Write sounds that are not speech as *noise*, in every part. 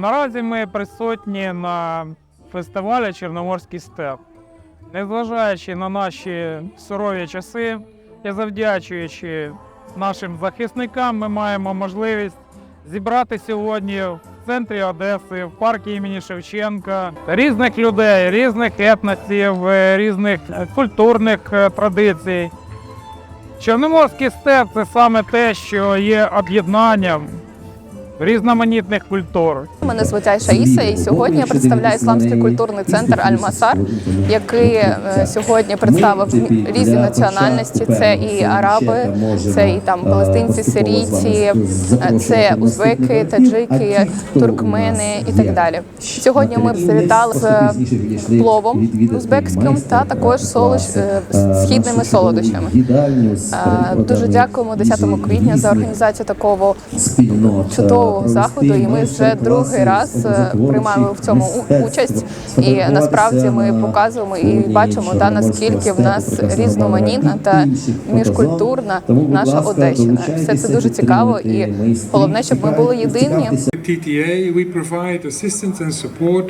Наразі ми присутні на фестивалі Чорноморський степ. Незважаючи на наші сурові часи і завдячуючи нашим захисникам, ми маємо можливість зібрати сьогодні в центрі Одеси, в парку імені Шевченка різних людей, різних етносів, е, різних е, культурних е, традицій. Чорноморський степ це саме те, що є об'єднанням різноманітних культур. Мене звуть Айша Іса, і сьогодні я представляю ісламський культурний центр Аль-Масар, який е, сьогодні представив різні національності. Це і араби, це і там палестинці, сирійці, е, це узбеки, таджики, туркмени і так далі. Сьогодні ми завітали з пловом узбекським та також солош е, східними солодощами. Е, Дуже дякуємо 10 квітня за організацію такого чудового заходу. І ми вже другий раз е, приймаємо в цьому участь. І насправді ми показуємо і бачимо, да, наскільки в нас різноманітна та міжкультурна наша Одещина. Все це дуже цікаво, і головне, щоб ми були єдині. TTA, we provide assistance and support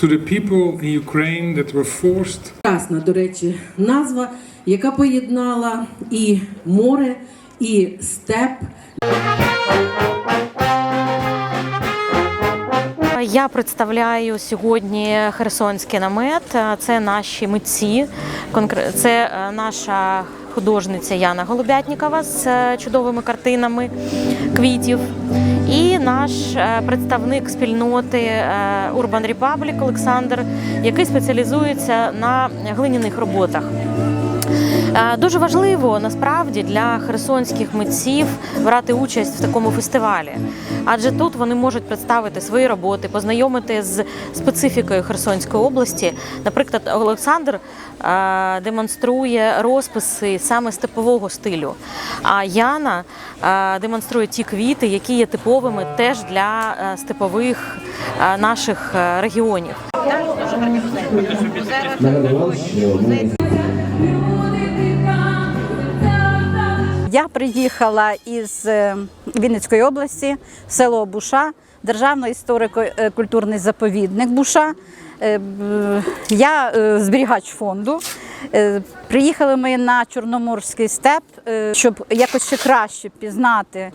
to the people in Ukraine that were forced Прекрасна, до речі, назва, яка поєднала і море, і степ. Я представляю сьогодні Херсонський намет. Це наші митці. Це е, наша художниця Яна Голубятнікова з е, чудовими картинами квітів. І наш е, представник спільноти Urban Republic Олександр, який спеціалізується на глиняних роботах. Е, Дуже важливо насправді для херсонських митців брати участь в такому фестивалі, адже тут вони можуть представити свої роботи, познайомити з специфікою Херсонської області. Наприклад, Олександр е, демонструє розписи саме степового стилю. А Яна е, демонструє ті квіти, які є типовими теж для степових наших регіонів. Я приїхала із е, Вінницької області, село Буша, державний історико-культурний заповідник Буша. Е, Я е, зберігач фонду. Е, Приїхали ми на Чорноморський степ, е, щоб якось ще краще пізнати е,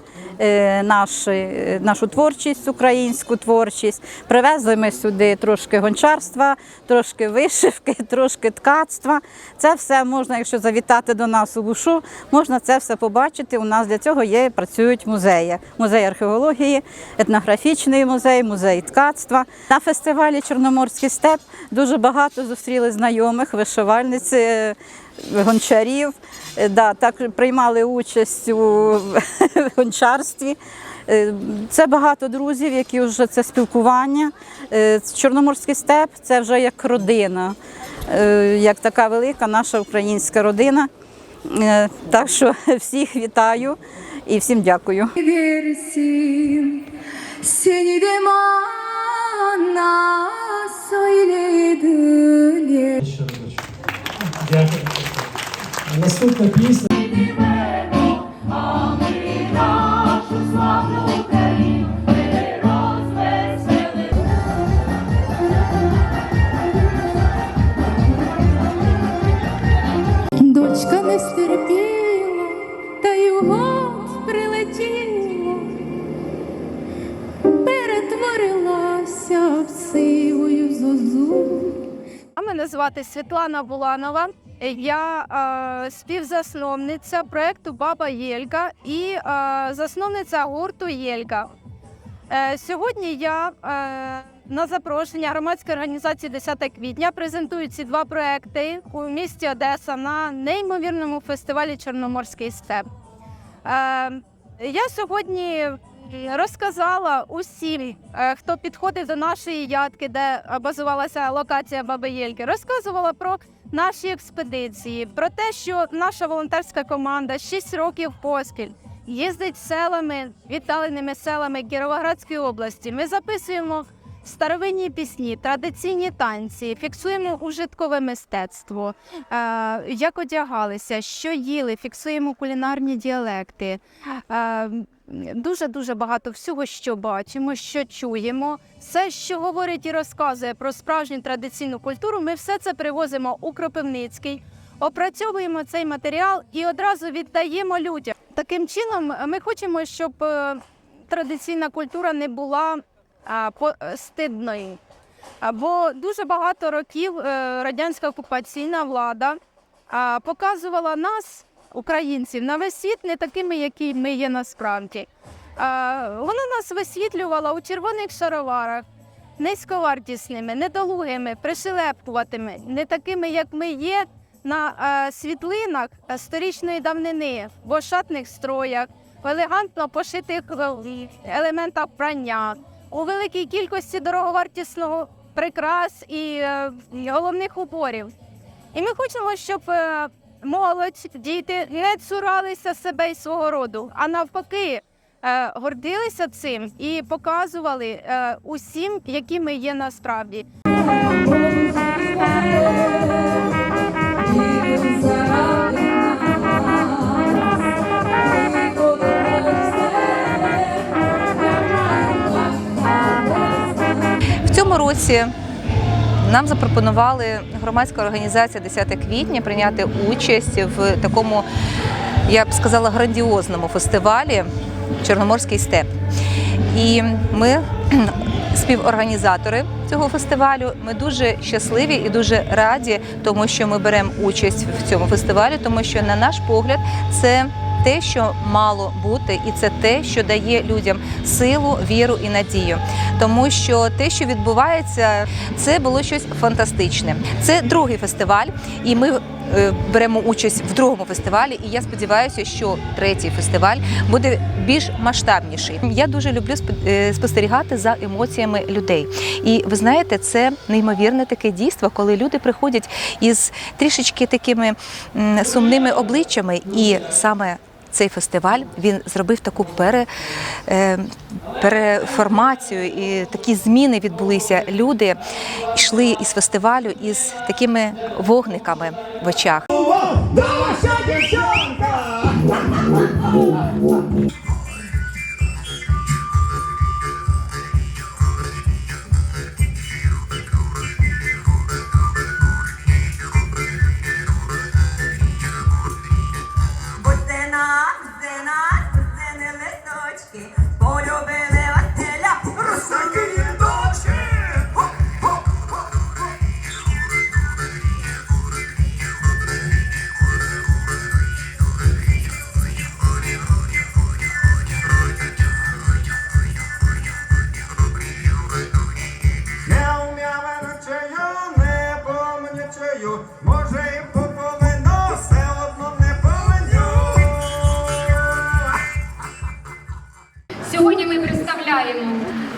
наші, е, нашу творчість, українську творчість. Привезли ми сюди трошки гончарства, трошки вишивки, *laughs* трошки ткацтва. Це все можна, якщо завітати до нас у Бушу, можна це все побачити. У нас для цього є працюють музеї. Музей археології, етнографічний музей, музей ткацтва. На фестивалі Чорноморський степ дуже багато зустріли знайомих, вишивальниць, е, гончарів. Е, Да, так приймали участь у *laughs* гончарстві. Е, Це багато друзів, які вже це спілкування. Е, Чорноморський степ це вже як родина, як така велика наша українська родина. Так що *laughs* всіх вітаю і всім дякую. Versin Наступна пісня. Дочка не стерпіла, та й у прилетіла, перетворилася в сивою зозу. Мене звати Світлана Буланова. Я е, співзасновниця проекту Баба Єлька і е, засновниця гурту Єлька. Е, сьогодні я е, на запрошення громадської організації 10 квітня презентую ці два проекти у місті Одеса на неймовірному фестивалі Чорноморський степ. Е, я сьогодні розказала усім, е, хто підходив до нашої ядки, де е, базувалася локація Баби Єльки, розказувала про наші експедиції, про те, що наша волонтерська команда 6 років поспіль їздить селами, віддаленими селами Кіровоградської області. Ми записуємо старовинні пісні, традиційні танці, фіксуємо ужиткове мистецтво, е, як одягалися, що їли, фіксуємо кулінарні діалекти. Е, дуже дуже багато всього, що бачимо, що чуємо. Все, що говорить і розказує про справжню традиційну культуру, ми все це привозимо у Кропивницький, опрацьовуємо цей матеріал і одразу віддаємо людям. Таким чином, ми хочемо, щоб е, традиційна культура не була а, е, стидною. Бо дуже багато років е, радянська окупаційна влада показувала нас, українців, на весь світ не такими, які ми є насправді. Вона нас висвітлювала у червоних шароварах, низьковартісними, недолугими, пришелепкуватими, не такими, як ми є на е, світлинах сторічної давнини, в ошатних строях, в елегантно пошитих елементах прання, у великій кількості дороговартісного прикрас і е, головних уборів. І ми хочемо, щоб е, молодь, діти не цуралися себе і свого роду, а навпаки, е, гордилися цим і показували е, усім, які ми є насправді. В цьому році нам запропонували громадська організація 10 квітня прийняти участь в такому, я б сказала, грандіозному фестивалі Чорноморський степ. І ми *clears throat* співорганізатори цього фестивалю. Ми дуже щасливі і дуже раді, тому що ми беремо участь в цьому фестивалі, тому що, на наш погляд, це те, що мало бути, і це те, що дає людям силу, віру і надію. Тому що те, що відбувається, це було щось фантастичне. Це другий фестиваль, і ми е, беремо участь в другому фестивалі. І я сподіваюся, що третій фестиваль буде більш масштабніший. Я дуже люблю е, спостерігати за емоціями людей. І ви знаєте, це неймовірне таке дійство, коли люди приходять із трішечки такими сумними обличчями, і саме цей фестиваль він зробив таку пере, е, переформацію, і такі зміни відбулися. Люди йшли із фестивалю із такими вогниками в очах. Сьогодні ми представляємо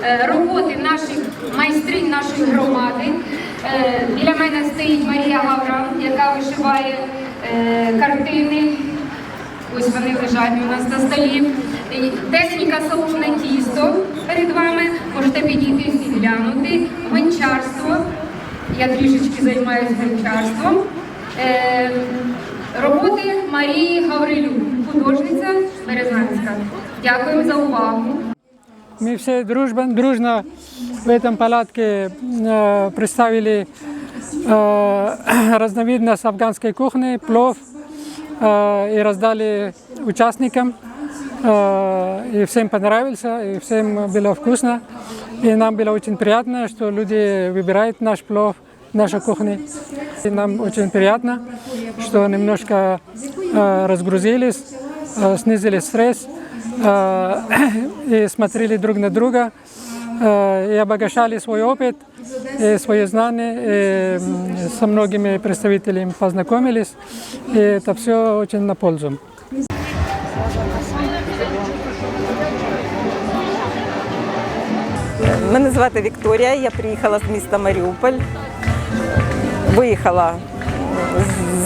е, роботи наших майстринь нашої громади. Е, Біля мене стоїть Марія Гавран, яка вишиває е, картини. Ось вони лежать у нас на столі. Техніка солоне тісто перед вами. Можете підійти всі глянути. Гончарство. Я трішечки займаюся гончарством. Роботи Марії Гаврилюк, художниця Березнанська. Дякую за увагу. Мы все дружба, дружно в этом палатке э, представили э, разновидность афганской кухни, плов, э, и раздали участникам. Э, и всем понравился, и всем было вкусно. И нам было очень приятно, что люди выбирают наш плов, нашу кухню. И нам очень приятно, что немножко э, разгрузились, э, снизили стресс *coughs* и смотрели друг на друга э, и обогащали свой опыт, и свои знания, и м, со многими представителями познакомились, и это все очень на пользу. Мене звати Вікторія, я приїхала з міста Маріуполь. Виїхала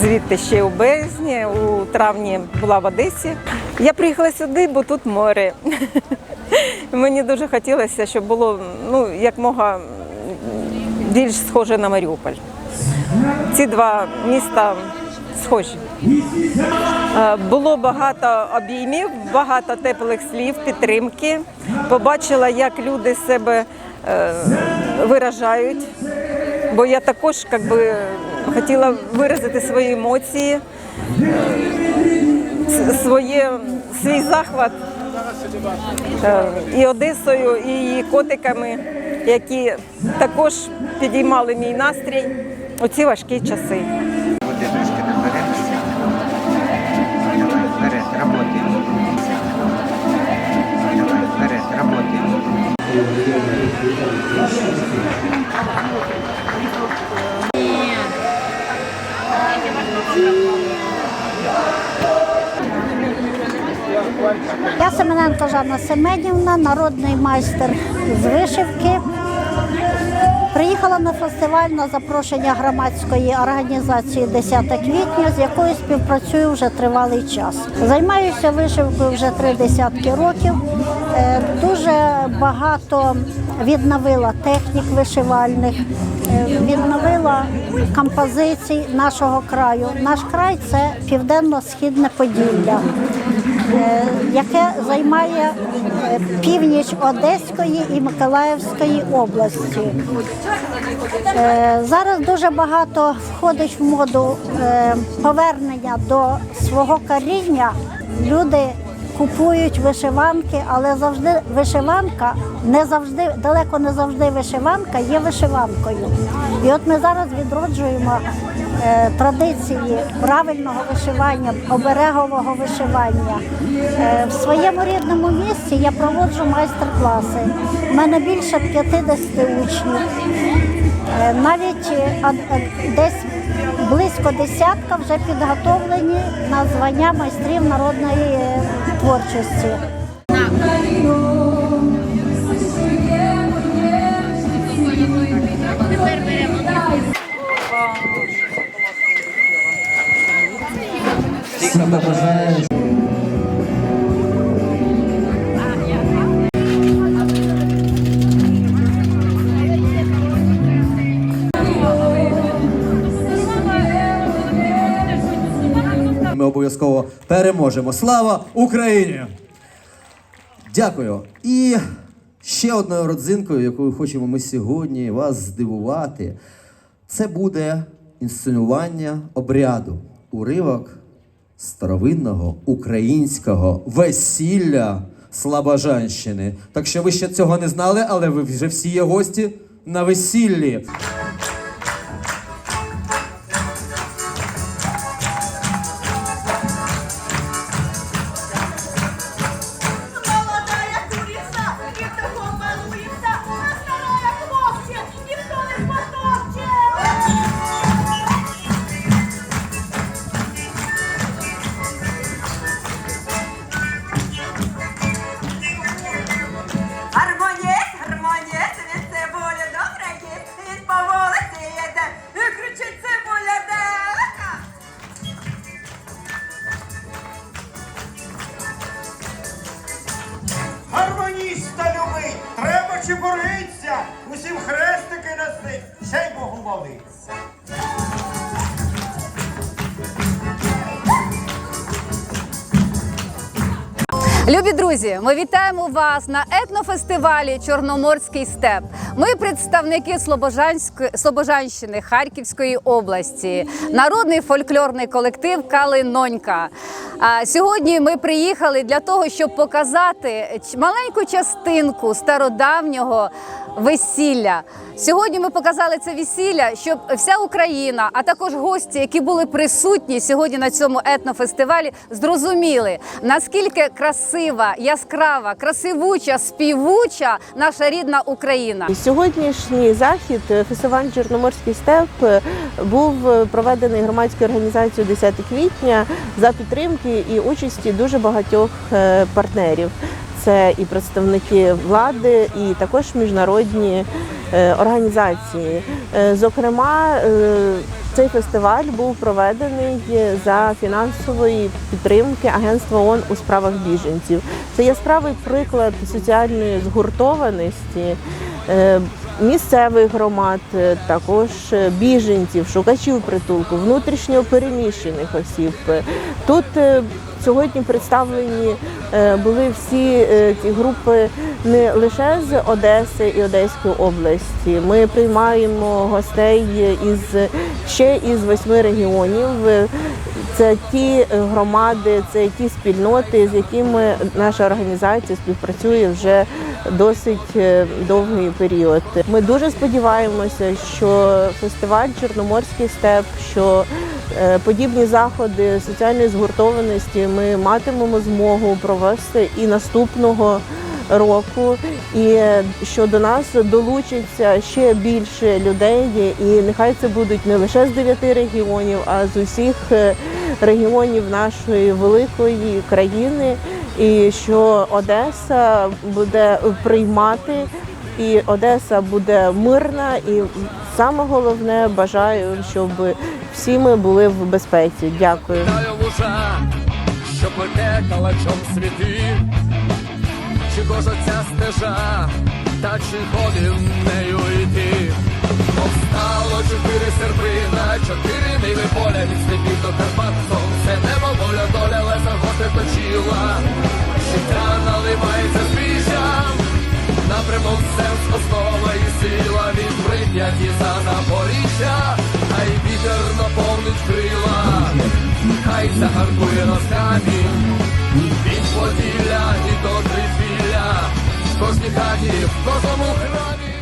звідти ще у березні, у травні була в Одесі. Я приїхала сюди, бо тут море. *laughs* Мені дуже хотілося, щоб було ну, якмога більш схоже на Маріуполь. Ці два міста схожі. Е, Було багато обіймів, багато теплих слів, підтримки. Побачила, як люди себе е, виражають. Бо я також би, хотіла виразити свої емоції, своє, свій захват е, і Одесою, і її котиками, які також підіймали мій настрій у ці важкі часи. Вперед, работаем. Я Семененко Жанна Семенівна, народний майстер з вишивки. Приїхала на фестиваль на запрошення громадської організації 10 квітня, з якою співпрацюю вже тривалий час. Займаюся вишивкою вже три десятки років. Е, Дуже багато відновила технік вишивальних, е, відновила композицій нашого краю. Наш край це південно-східне Поділля яке займає е, північ Одеської і Миколаївської області. Е, Зараз дуже багато входить в моду е, повернення до свого коріння. Люди купують вишиванки, але завжди вишиванка не завжди, далеко не завжди вишиванка є вишиванкою. І от ми зараз відроджуємо е, традиції правильного вишивання, оберегового вишивання. Е, в своєму рідному місті я проводжу майстер-класи. У мене більше 50 учнів. Е, Навіть е, десь близько десятка вже підготовлені на звання майстрів народної Ми обов'язково переможемо. Слава Україні! Дякую. І ще одною родзинкою, якою хочемо ми сьогодні вас здивувати, це буде інсценування обряду, уривок старовинного українського весілля Слабожанщини. Так що ви ще цього не знали, але ви вже всі є гості на весіллі. Треба бориться, усім хрестики носить, ще й Богу молиться. Любі друзі, ми вітаємо вас на етнофестивалі Чорноморський степ. Ми представники Слобожанщини Харківської області, народний фольклорний колектив Калинонька. Сьогодні ми приїхали для того, щоб показати маленьку частинку стародавнього весілля. Сьогодні ми показали це весілля, щоб вся Україна, а також гості, які були присутні сьогодні на цьому етнофестивалі, зрозуміли, наскільки красива, яскрава, красивуча, співуча наша рідна Україна. Сьогоднішній захід е, фестиваль Чорноморський степ е, був е, проведений громадською організацією 10 квітня за підтримки і участі дуже багатьох партнерів. Це і представники влади, і також міжнародні організації. Зокрема, цей фестиваль був проведений за фінансової підтримки Агентства ООН у справах біженців. Це яскравий приклад соціальної згуртованості. е, місцевих громад, е, також біженців, шукачів притулку, внутрішньо переміщених осіб. Тут е, сьогодні представлені е, були всі е, ті групи не лише з Одеси і Одеської області. Ми приймаємо гостей із ще із восьми регіонів. Е, Це ті громади, це ті спільноти, з якими наша організація співпрацює вже досить е, довгий період. Ми дуже сподіваємося, що фестиваль Чорноморський степ, що е, подібні заходи соціальної згуртованості ми матимемо змогу провести і наступного року, і е, що до нас долучиться ще більше людей, і нехай це будуть не лише з дев'яти регіонів, а з усіх е, регіонів нашої великої країни, і що Одеса буде приймати. І Одеса буде мирна, і саме головне бажаю, щоб всі ми були в безпеці. Дякую. що плете калачом світи, чи кожа стежа, та чи ходив нею йти. Повстало чотири серби на чотири мили поля від степів до Карпат, сонце небо, воля, доля, леса готи точила. Життя наливається збіжжям, напрямок сенс основа і сила. Від прийняті за напоріччя, хай вітер наповнить крила, хай загаркує носками, він від Поділля і до Трипілля, в кожній хаті, в кожному храмі.